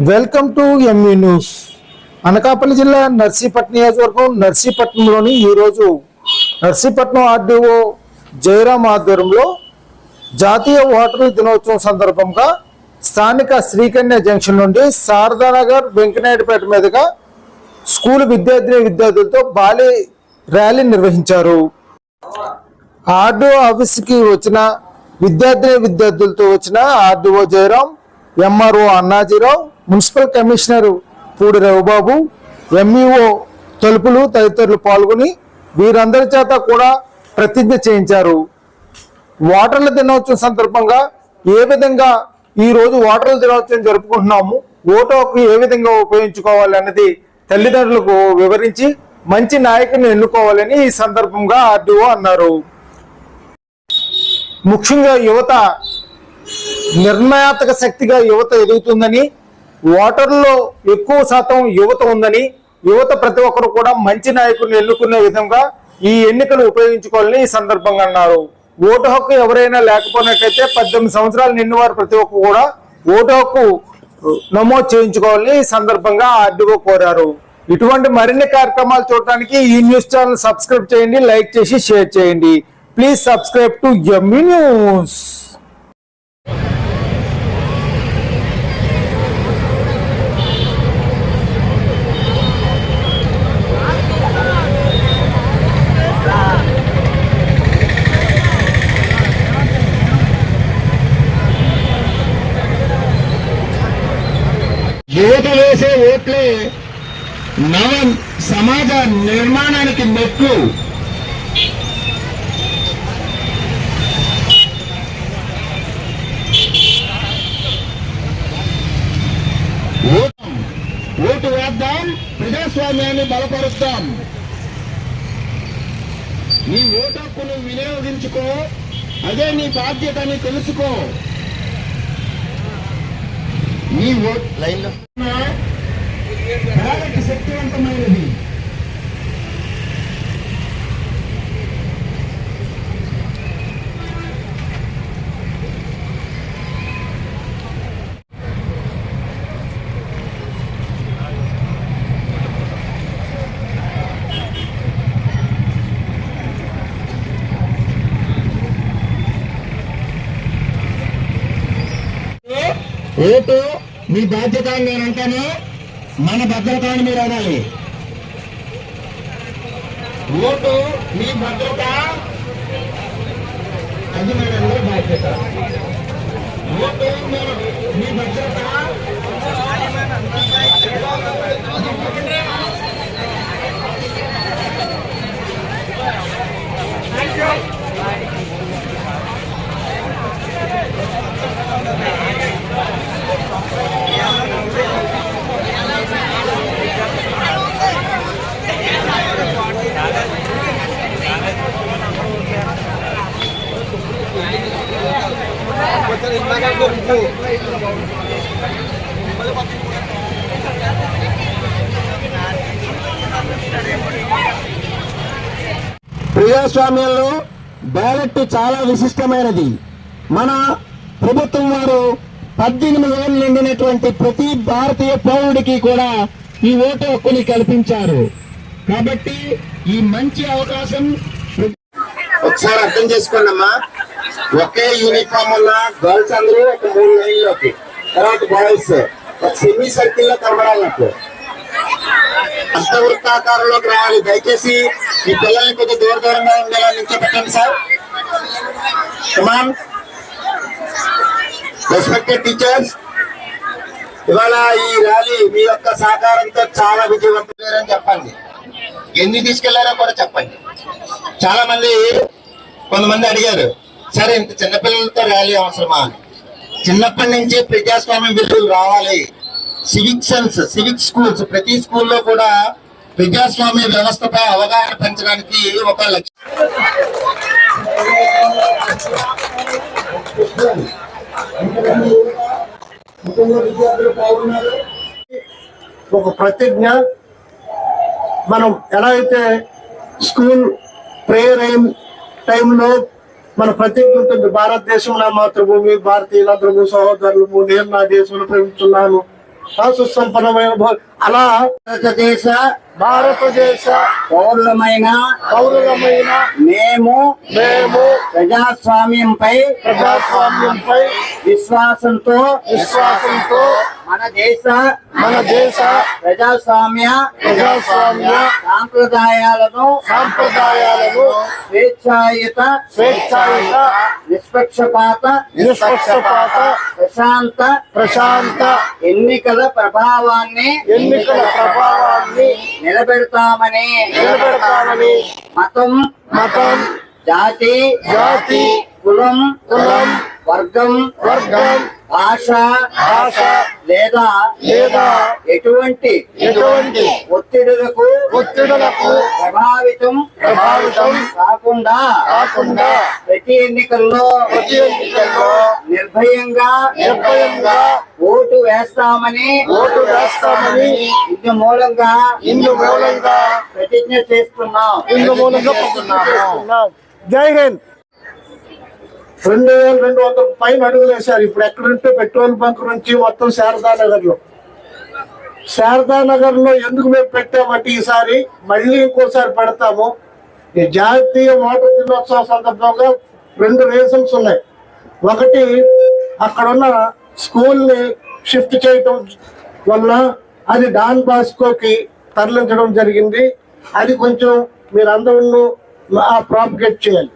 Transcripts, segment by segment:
Welcome to ME news. Anakapalli జిల్లా నర్సీపట్నం నియోజకవర్గం నర్సీపట్నంలోని ఈరోజు నర్సీపట్నం ఆర్డీఓ జయరాం ఆధ్వర్యంలో జాతీయ ఓటర్ల దినోత్సవం సందర్భంగా స్థానిక శ్రీకన్య జంక్షన్ నుండి శారదానగర్ వెంకనాయుడుపేట మీదుగా స్కూల్ విద్యార్థిని విద్యార్థులతో బాలి ర్యాలీ నిర్వహించారు. ఆర్డీఓ ఆఫీస్కి వచ్చిన విద్యార్థిని విద్యార్థులతో వచ్చిన RDO Jayaram MRO Annajirao municipal commissioner Pudi Ravibabu MEO తలుపులు తదితరులు పాల్గొని వీరందరి చేత కూడా ప్రతిజ్ఞ చేయించారు. ఓటర్ల దినోత్సవం సందర్భంగా ఏ విధంగా ఈరోజు వాటర్ల ఓటర్ల దినోత్సవం జరుపుకుంటున్నాము ఓటు ఏ విధంగా ఉపయోగించుకోవాలి అన్నది తల్లిదండ్రులకు వివరించి మంచి నాయకుని ఎన్నుకోవాలని ఈ సందర్భంగా ఆర్డీఓ అన్నారు. ముఖ్యంగా యువత నిర్ణయాత్మక శక్తిగా యువత ఎదుగుతుందని ఓటర్లో ఎక్కువ శాతం యువత ఉందని యువత ప్రతి ఒక్కరు కూడా మంచి నాయకుడిని ఎన్నుకునే విధంగా ఈ ఎన్నికలు ఉపయోగించుకోవాలని ఈ సందర్భంగా అన్నారు. ఓటు హక్కు ఎవరైనా లేకపోయినట్లయితే పద్దెనిమిది సంవత్సరాలు నిన్న వారు ప్రతి ఒక్కరు కూడా ఓటు హక్కు నమోదు చేయించుకోవాలని ఈ సందర్భంగా ఆర్డీఓ కోరారు. ఇటువంటి మరిన్ని కార్యక్రమాలు చూడటానికి ఈ న్యూస్ ఛానల్ సబ్స్క్రైబ్ చేయండి లైక్ చేసి షేర్ చేయండి. Please subscribe to ME news యువత ఓట్లే నవ సమాజ నిర్మాణానికి మెట్లు ఓటు వేద్దాం ప్రజాస్వామ్యాన్ని బలపరుద్దాం. నీ ఓటు హక్కును వినియోగించుకో అదే నీ బాధ్యతని తెలుసుకో. నీ ఓట్ లైన్లో. బ్యాలెట్ శక్తివంతమైనది. ఓటు మీ బాధ్యత అని నేను అంటాను. మన భద్రత అని మీరు అనాలి ఓటు మీ భద్రత. అది మనందరి బాధ్యత. ఓటు మీ- భద్రత. భద్రత ప్రజాస్వామ్యంలో బ్యాలెట్ చాలా విశిష్టమైనది. మన ప్రభుత్వం వారు పద్దెనిమిది ఏళ్ళు నిండినటువంటి ప్రతి భారతీయ పౌరుడికి కూడా ఈ ఓటు హక్కుని కల్పించారు. కాబట్టి ఈ మంచి అవకాశం ఒకసారి అర్థం చేసుకోండి అమ్మా ఒకే యూనిఫామ్ ఉన్న గర్ల్స్ అందరూ ఒక మూడు లైన్లోకి తర్వాత బాయ్స్ ఒక సెమీ సర్కిల్లో కనబడాలి నాకు. అంత వృత్తాకారంలోకి రావాలి. దయచేసి ఈ పిల్లల్ని కొద్దిగా దూర దూరంగా ఉండేలా నిల్చోబెట్టండి sir. Come on respected teachers ఇవాళ ఈ ర్యాలీ మీ యొక్క సహకారంతో చాలా విజయవంతమని చెప్పండి. ఎన్ని తీసుకెళ్ళారో కూడా చెప్పండి. చాలా మంది కొంతమంది అడిగారు సరే ఇంత చిన్నపిల్లలతో ర్యాలీ అవసరమా? అని. చిన్నప్పటి నుంచి ప్రజాస్వామ్య విలువలు రావాలి. సివిక్ సెన్స్ సివిక్ స్కూల్స్ ప్రతి స్కూల్లో కూడా ప్రజాస్వామ్య వ్యవస్థపై అవగాహన పెంచడానికి ఒక లక్ష్యం. ఒక ప్రతిజ్ఞ. మనం ఎలా అయితే స్కూల్ ప్రేయర్ టైంలో మన ప్రతిజ్ఞ ఉంటుంది. భారతదేశం నా మాతృభూమి భారతీయులందరూ సహోదరులు నేను నా దేశంలో ప్రేమిస్తున్నాను. సుసంపన్నమైన అలా భారతదేశ భారతదేశ పౌరులమైన పౌరులమైన మేము మేము ప్రజాస్వామ్యంపై ప్రజాస్వామ్యంపై విశ్వాసంతో విశ్వాసంతో మన దేశ మన దేశ ప్రజాస్వామ్య ప్రజాస్వామ్య సాంప్రదాయాలను సాంప్రదాయాలను స్వేచ్ఛాయుత స్వేచ్ఛాయుత నిష్పక్షపాత నిష్పక్షపాత ప్రశాంత ప్రశాంత ఎన్నికల ప్రభావాన్ని ఎన్నికల ప్రభావాన్ని నిలబెడతామని నిలబెడతామని మతం మతం జాతి జాతి కులం కులం వర్గం వర్గం భాష భాష లేదా లేదా ఎటువంటి ఎటువంటి ఒత్తిడులకు ఒత్తిడులకు ప్రభావితం ప్రభావితం కాకుండా కాకుండా ప్రతి ఎన్నికల్లో ప్రతి ఎన్నికల్లో నిర్భయంగా నిర్భయంగా ఓటు వేస్తామని ఓటు వేస్తామని ఇందు మూలంగా ఇందు మూలంగా ప్రతిజ్ఞ చేస్తున్నాం. ఇందు మూలంగా జై హింద్. రెండు వేల రెండు వందల పైన అడుగులు వేశారు. ఇప్పుడు ఎక్కడుంటే పెట్రోల్ బంక్ నుంచి మొత్తం శారదానగర్లో శారదానగర్లో ఎందుకు మేము పెట్టామంటే ఈసారి మళ్ళీ ఇంకోసారి పెడతాము. ఈ జాతీయ ఓటర్ దినోత్సవం సందర్భంగా రెండు రీజన్స్ ఉన్నాయి. ఒకటి అక్కడ ఉన్న షిఫ్ట్ చేయటం వల్ల అది డాన్ బాస్కోకి తరలించడం జరిగింది. అది కొంచెం మీరందరూ ప్రాపగేట్ చేయాలి.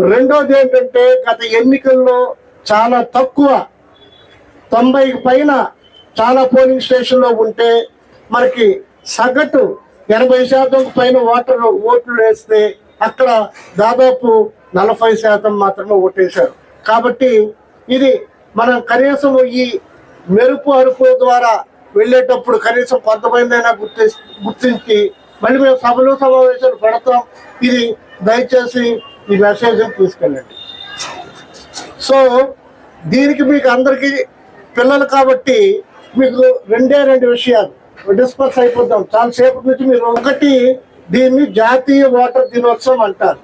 రెండోది ఏంటంటే గత ఎన్నికల్లో చాలా తక్కువ తొంభై పైన చాలా పోలింగ్ స్టేషన్లో ఉంటే మనకి సగటు ఎనభై శాతం పైన ఓటర్లు ఓట్లు వేస్తే అక్కడ దాదాపు నలభై శాతం మాత్రమే ఓటేశారు. కాబట్టి ఇది మనం కనీసం ఈ మెరుపు అరుపు ద్వారా వెళ్ళేటప్పుడు కనీసం కొంతమంది గుర్తి గుర్తించి మళ్ళీ మేము సభలు సమావేశాలు పెడతాం. ఇది దయచేసి ఈ మెసేజ్ తీసుకెళ్ళండి. సో దీనికి మీకు అందరికి పిల్లలు కాబట్టి మీకు రెండే రెండు విషయాలు. డిస్కస్ అయిపోద్దాం చాలాసేపు నుంచి మీరు ఒకటి దీన్ని జాతీయ ఓటర్ దినోత్సవం అంటారు.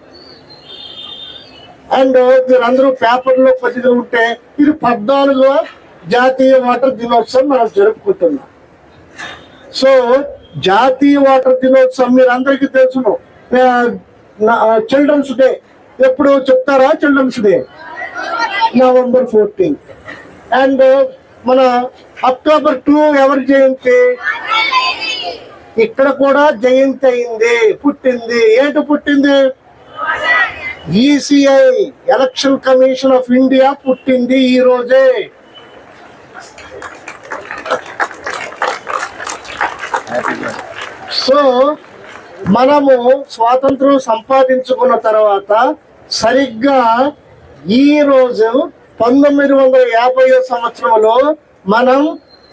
అండ్ మీరు అందరూ పేపర్లో కొద్దిగా ఉంటే ఇది పద్నాలుగో జాతీయ ఓటర్ దినోత్సవం మనం జరుపుకుంటున్నాం. సో జాతీయ ఓటర్ దినోత్సవం మీరు అందరికీ తెలుసును చిల్డ్రన్స్ డే. ఎప్పుడు చెప్తారా children's day? November fourteen. And మన అక్టోబర్ టూ ఎవరి జయంతి? ఇక్కడ కూడా జయంతి అయింది పుట్టింది. ఏంటి పుట్టింది? ECI election commission of India పుట్టింది ఈ రోజే. సో మనము స్వాతంత్రం సంపాదించుకున్న తర్వాత సరిగ్గా ఈ రోజు పంతొమ్మిది వందల యాభై సంవత్సరంలో మనం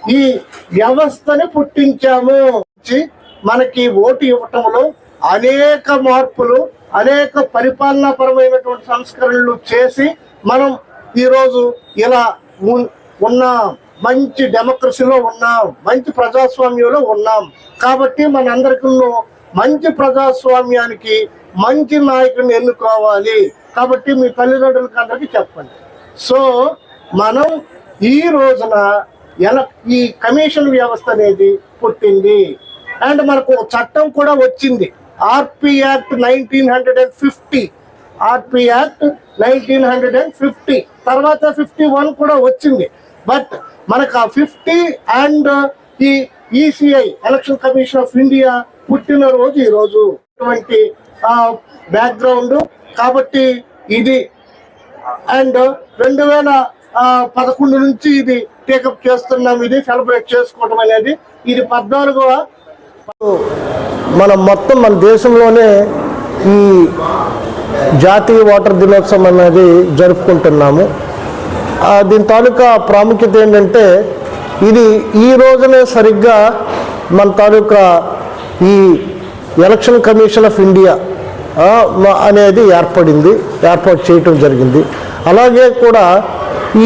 ఈ వ్యవస్థని పుట్టించాము. మనకి ఓటు ఇవ్వటంలో అనేక మార్పులు అనేక పరిపాలనాపరమైనటువంటి సంస్కరణలు చేసి మనం ఈరోజు ఇలా ఉన్నాం. మంచి డెమోక్రసీలో ఉన్నాం. మంచి ప్రజాస్వామ్యంలో ఉన్నాం. కాబట్టి మనందరికీ మంచి ప్రజాస్వామ్యానికి మంచి నాయకుడిని ఎన్నుకోవాలి. కాబట్టి మీ తల్లిదండ్రులకు అందరికీ చెప్పండి. సో మనం ఈ రోజున ఎలా ఈ కమిషన్ వ్యవస్థ అనేది పుట్టింది. అండ్ మనకు చట్టం కూడా వచ్చింది. RP act nineteen hundred and fifty. RP act nineteen hundred and fifty. తర్వాత ఫిఫ్టీ వన్ కూడా వచ్చింది. బట్ మనకు ఆ ఫిఫ్టీ అండ్ ఈ ECI election commission of India పుట్టిన రోజు ఈ రోజు అటువంటి బ్యాక్గ్రౌండ్ కాబట్టి ఇది అండ్ రెండు వేల పదకొండు నుంచి ఇది టేకప్ చేస్తున్నాం. ఇది సెలబ్రేట్ చేసుకోవడం అనేది ఇది పద్నాలుగవ మనం మొత్తం మన దేశంలోనే ఈ జాతీయ ఓటర్ దినోత్సవం అనేది జరుపుకుంటున్నాము. దీని తాలూకా ప్రాముఖ్యత ఏంటంటే ఇది ఈ రోజునే సరిగ్గా మన తాలూకా ఈ ఎలక్షన్ కమిషన్ ఆఫ్ ఇండియా అనేది ఏర్పడింది ఏర్పాటు చేయటం జరిగింది. అలాగే కూడా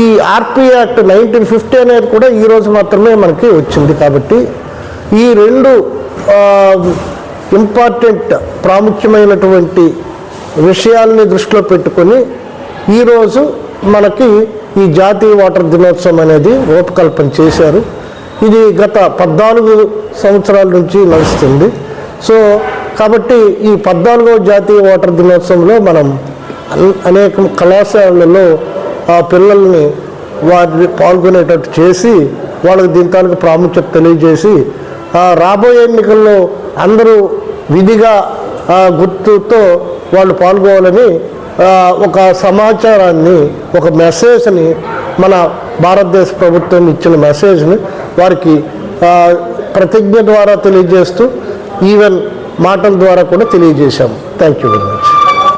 ఈ ఆర్పీ యాక్ట్ నైన్టీన్ ఫిఫ్టీ అనేది కూడా ఈరోజు మాత్రమే మనకి వచ్చింది కాబట్టి ఈ రెండు ఇంపార్టెంట్ ప్రాముఖ్యమైనటువంటి విషయాల్ని దృష్టిలో పెట్టుకొని ఈరోజు మనకి ఈ జాతీయ వాటర్ దినోత్సవం అనేది రూపకల్పన చేశారు. ఇది గత పద్నాలుగు సంవత్సరాల నుంచి నడుస్తుంది. సో కాబట్టి ఈ పద్నాలుగవ జాతీయ ఓటర్ దినోత్సవంలో మనం అనేక కళాశాలలలో ఆ పిల్లల్ని వారిని పాల్గొనేటట్టు చేసి వాళ్ళకి దీని తాలూకు ప్రాముఖ్యత తెలియజేసి రాబోయే ఎన్నికల్లో అందరూ విధిగా గుర్తుతో వాళ్ళు పాల్గొవాలని ఒక సమాచారాన్ని ఒక మెసేజ్ని మన భారతదేశ ప్రభుత్వం ఇచ్చిన మెసేజ్ని వారికి ప్రతిజ్ఞ ద్వారా తెలియజేస్తూ ఈవెన్ మాటల ద్వారా కూడా తెలియజేశాము. Thank you very much